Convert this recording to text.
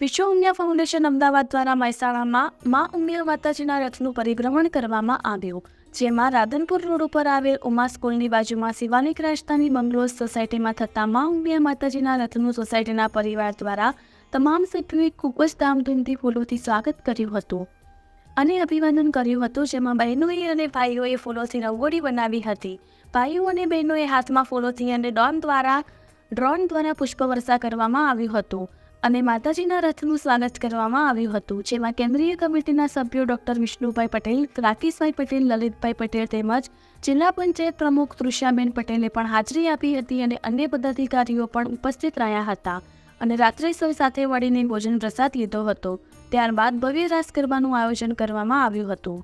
વિશ્વ ઉમિયા ફાઉન્ડેશન અમદાવાદ દ્વારા મહેસાણામાં મા ઉમિયા માતાજીના રથનું પરિભ્રમણ કરવામાં આવ્યું, જેમાં રાધનપુર રોડ ઉપર આવેલ ઉમા સ્કૂલની બાજુમાં શિવાલિક રાજધાની બંગલોઝ સોસાયટીમાં થતા મા ઉમિયા માતાજીના રથનું સોસાયટીના પરિવાર દ્વારા તમામ સભ્યોએ ખૂબ જ ધામધૂમથી ફૂલોથી સ્વાગત કર્યું હતું. અને અભિવાદન કર્યું હતું, જેમાં બહેનોએ અને ભાઈઓએ ફૂલોથી રંગોળી બનાવી હતી. ભાઈઓ અને બહેનોએ હાથમાં ફૂલોથી અને ડ્રોન દ્વારા ડ્રોન દ્વારા પુષ્પવર્ષા કરવામાં આવ્યું હતું. અને માતાજીના રથનું સ્વાગત કરવામાં આવ્યું હતું, જેમાં કેન્દ્રીય કમિટીના સભ્યો ડોક્ટર વિષ્ણુભાઈ પટેલ, રાકેશભાઈ પટેલ, લલિતભાઈ પટેલ તેમજ જિલ્લા પંચાયત પ્રમુખ તૃષાબેન પટેલે પણ હાજરી આપી હતી અને અન્ય પદાધિકારીઓ પણ ઉપસ્થિત રહ્યા હતા અને રાત્રે સૌ સાથે મળીને ભોજન પ્રસાદ લીધો હતો. ત્યારબાદ ભવ્ય રાસ ગરબાનું આયોજન કરવામાં આવ્યું હતું.